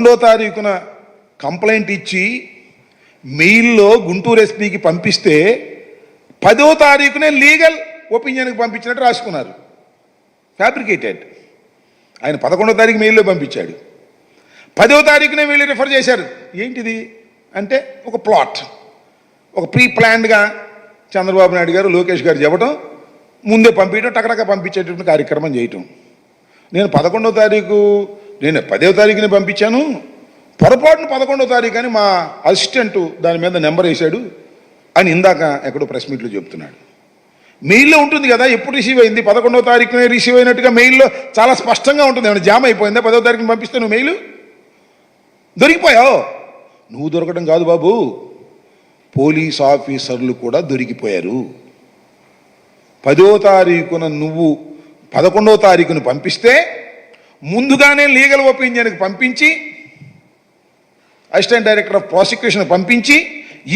రెండో తారీఖున కంప్లైంట్ ఇచ్చి మెయిల్లో గుంటూరు ఎస్పీకి పంపిస్తే పదో తారీఖునే లీగల్ ఒపీనియన్కి పంపించినట్టు రాసుకున్నారు. ఫ్యాబ్రికేటెడ్. ఆయన పదకొండో తారీఖు మెయిల్లో పంపించాడు. పదో తారీఖునే వీళ్ళు రిఫర్ చేశారు. ఏంటిది? అంటే ఒక ప్లాట్. ఒక ప్రీ ప్లాన్డ్గా చంద్రబాబు నాయుడు గారు లోకేష్ గారు చెప్పడం ముందే పంపించడం టకటక పంపించేటటువంటి కార్యక్రమం చేయటం. నేను పదకొండో తారీఖు నేను పదో తారీఖుని పంపించాను. పొరపాటున పదకొండో తారీఖు అని మా అసిస్టెంట్ దాని మీద నెంబర్ వేశాడు అని ఇందాక ఎక్కడో ప్రెస్ మీట్లో చెప్తున్నాడు మెయిల్లో ఉంటుంది కదా ఎప్పుడు రిసీవ్ అయింది? పదకొండో తారీఖునే రిసీవ్ అయినట్టుగా మెయిల్లో చాలా స్పష్టంగా ఉంటుంది. ఏమైనా జామ్ అయిపోయిందా? పదో తారీఖుని పంపిస్తే నువ్వు మెయిల్? దొరికిపోయావు నువ్వు దొరకడం కాదు బాబు. పోలీస్ ఆఫీసర్లు కూడా దొరికిపోయారు. పదో తారీఖున నువ్వు పదకొండో తారీఖును పంపిస్తే ముందుగానే లీగల్ ఒపీనియన్కి పంపించి అసిస్టెంట్ డైరెక్టర్ ఆఫ్ ప్రాసిక్యూషన్ పంపించి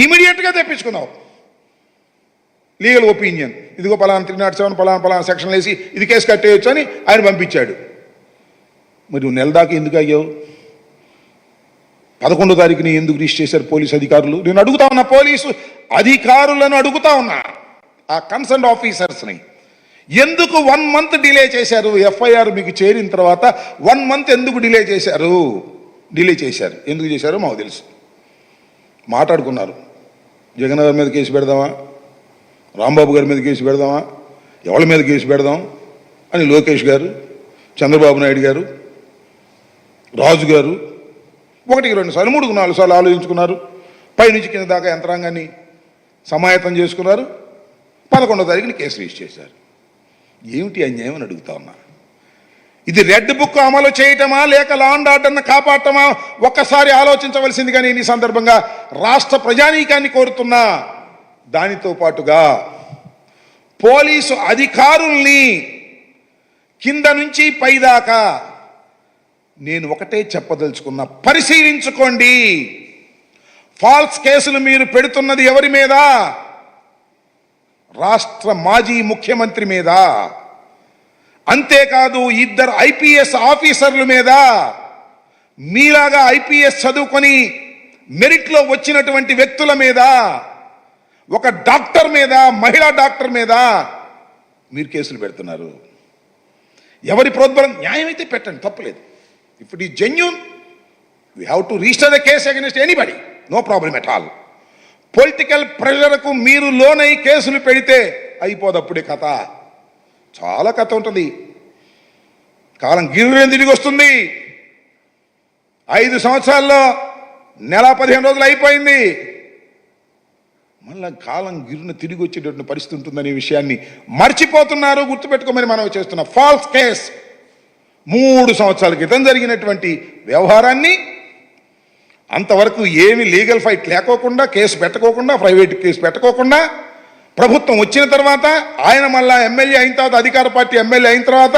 ఇమీడియట్గా తెప్పించుకున్నావు లీగల్ ఒపీనియన్. ఇదిగో పలానా త్రీ నాట్ సెవెన్ పలానా పలానా సెక్షన్ వేసి ఇది కేసు కట్టేయచ్చు అని ఆయన పంపించాడు. మరి నువ్వు నెల దాకా ఎందుకు అయ్యావు పదకొండో తారీఖుని ఎందుకు రిజిస్ట్ చేశారు పోలీసు అధికారులు? నేను అడుగుతా ఉన్నా పోలీసు అధికారులను అడుగుతా ఉన్నా. ఆ కన్సర్న్ ఆఫీసర్స్ని ఎందుకు వన్ మంత్ డిలే చేశారు? ఎఫ్ఐఆర్ మీకు చేరిన తర్వాత వన్ మంత్ ఎందుకు డిలే చేశారు? డిలే చేశారు. ఎందుకు చేశారో మాకు తెలుసు. మాట్లాడుకున్నారు. జగన్ గారి మీద కేసు పెడదామా? రాంబాబు గారి మీద కేసు పెడదామా? ఎవరి మీద కేసు పెడదాం? అని లోకేష్ గారు చంద్రబాబు నాయుడు గారు రాజు గారు ఒకటికి రెండు సార్లు మూడుకు నాలుగు సార్లు ఆలోచించుకున్నారు. పైనుంచి కింద దాకా యంత్రాంగాన్ని సమాయత్తం చేసుకున్నారు. పదకొండో తారీఖుని కేసు రిజిస్టర్ చేశారు. ఏమిటి అన్యాయం అని అడుగుతా ఉన్నా. ఇది రెడ్ బుక్ అమలు చేయటమా లేక లాండ్ ఆర్డర్ను కాపాడటమా? ఒక్కసారి ఆలోచించవలసింది కానీ ఈ సందర్భంగా రాష్ట్ర ప్రజానీకాన్ని కోరుతున్నా. దానితో పాటుగా పోలీసు అధికారుల్ని కింద నుంచి పైదాకా నేను ఒకటే చెప్పదలుచుకున్నా పరిశీలించుకోండి. ఫాల్స్ కేసులు మీరు పెడుతున్నది ఎవరి మీద? రాష్ట్ర మాజీ ముఖ్యమంత్రి మీద. అంతేకాదు ఇద్దరు ఐపీఎస్ ఆఫీసర్ల మీద మీలాగా ఐపీఎస్ చదువుకొని మెరిట్లో వచ్చినటువంటి వ్యక్తుల మీద ఒక డాక్టర్ మీద మహిళా డాక్టర్ మీద మీరు కేసులు పెడుతున్నారు. ఎవరి ప్రోద్బలం న్యాయం అయితే పెట్టండి తప్పలేదు. ఇప్పుడు ఈ genuine we have to register the case against anybody no problem at all political ప్రెషర్కు మీరు లోనై కేసులు పెడితే అయిపోదు అప్పుడే కథ. చాలా కథ ఉంటుంది. కాలం గిర్రెని తిరిగి వస్తుంది? ఐదు సంవత్సరాల్లో నెల పదిహేను రోజులు అయిపోయింది. మళ్ళీ కాలం గిరున తిరిగి వచ్చేటటువంటి పరిస్థితి ఉంటుందనే విషయాన్ని మర్చిపోతున్నారు గుర్తుపెట్టుకోమని మనం చేస్తున్న ఫాల్స్ కేస్ మూడు సంవత్సరాల క్రితం జరిగినటువంటి వ్యవహారాన్ని అంతవరకు ఏమి లీగల్ ఫైట్ లేకోకుండా కేసు పెట్టకోకుండా ప్రైవేట్ కేసు పెట్టకోకుండా ప్రభుత్వం వచ్చిన తర్వాత ఆయన మళ్ళా ఎమ్మెల్యే అయిన తర్వాత అధికార పార్టీ ఎమ్మెల్యే అయిన తర్వాత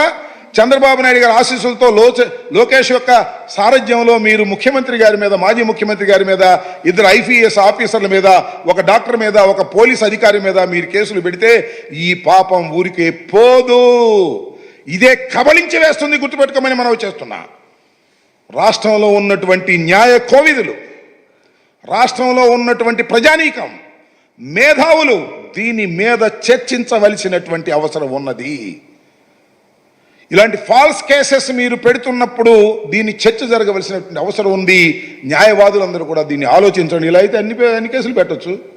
చంద్రబాబు నాయుడు గారి ఆశీస్సులతో లోచ లోకేష్ యొక్క సారథ్యంలో మీరు ముఖ్యమంత్రి గారి మీద మాజీ ముఖ్యమంత్రి గారి మీద ఇద్దరు ఐపీఎస్ ఆఫీసర్ల మీద ఒక డాక్టర్ మీద ఒక పోలీస్ అధికారి మీద మీరు కేసులు పెడితే ఈ పాపం ఊరికే పోదు. ఇదే కబలించి వేస్తుంది గుర్తుపెట్టుకోమని మనం చేస్తున్నా. రాష్ట్రంలో ఉన్నటువంటి న్యాయ కోవిదులు రాష్ట్రంలో ఉన్నటువంటి ప్రజానీకం మేధావులు దీని మీద చర్చించవలసినటువంటి అవసరం ఉన్నది. ఇలాంటి ఫాల్స్ కేసెస్ మీరు పెడుతున్నప్పుడు దీన్ని చర్చ జరగవలసినటువంటి అవసరం ఉంది. న్యాయవాదులందరూ కూడా దీన్ని ఆలోచించండి. ఇలా అయితే అన్ని అన్ని కేసులు పెట్టొచ్చు.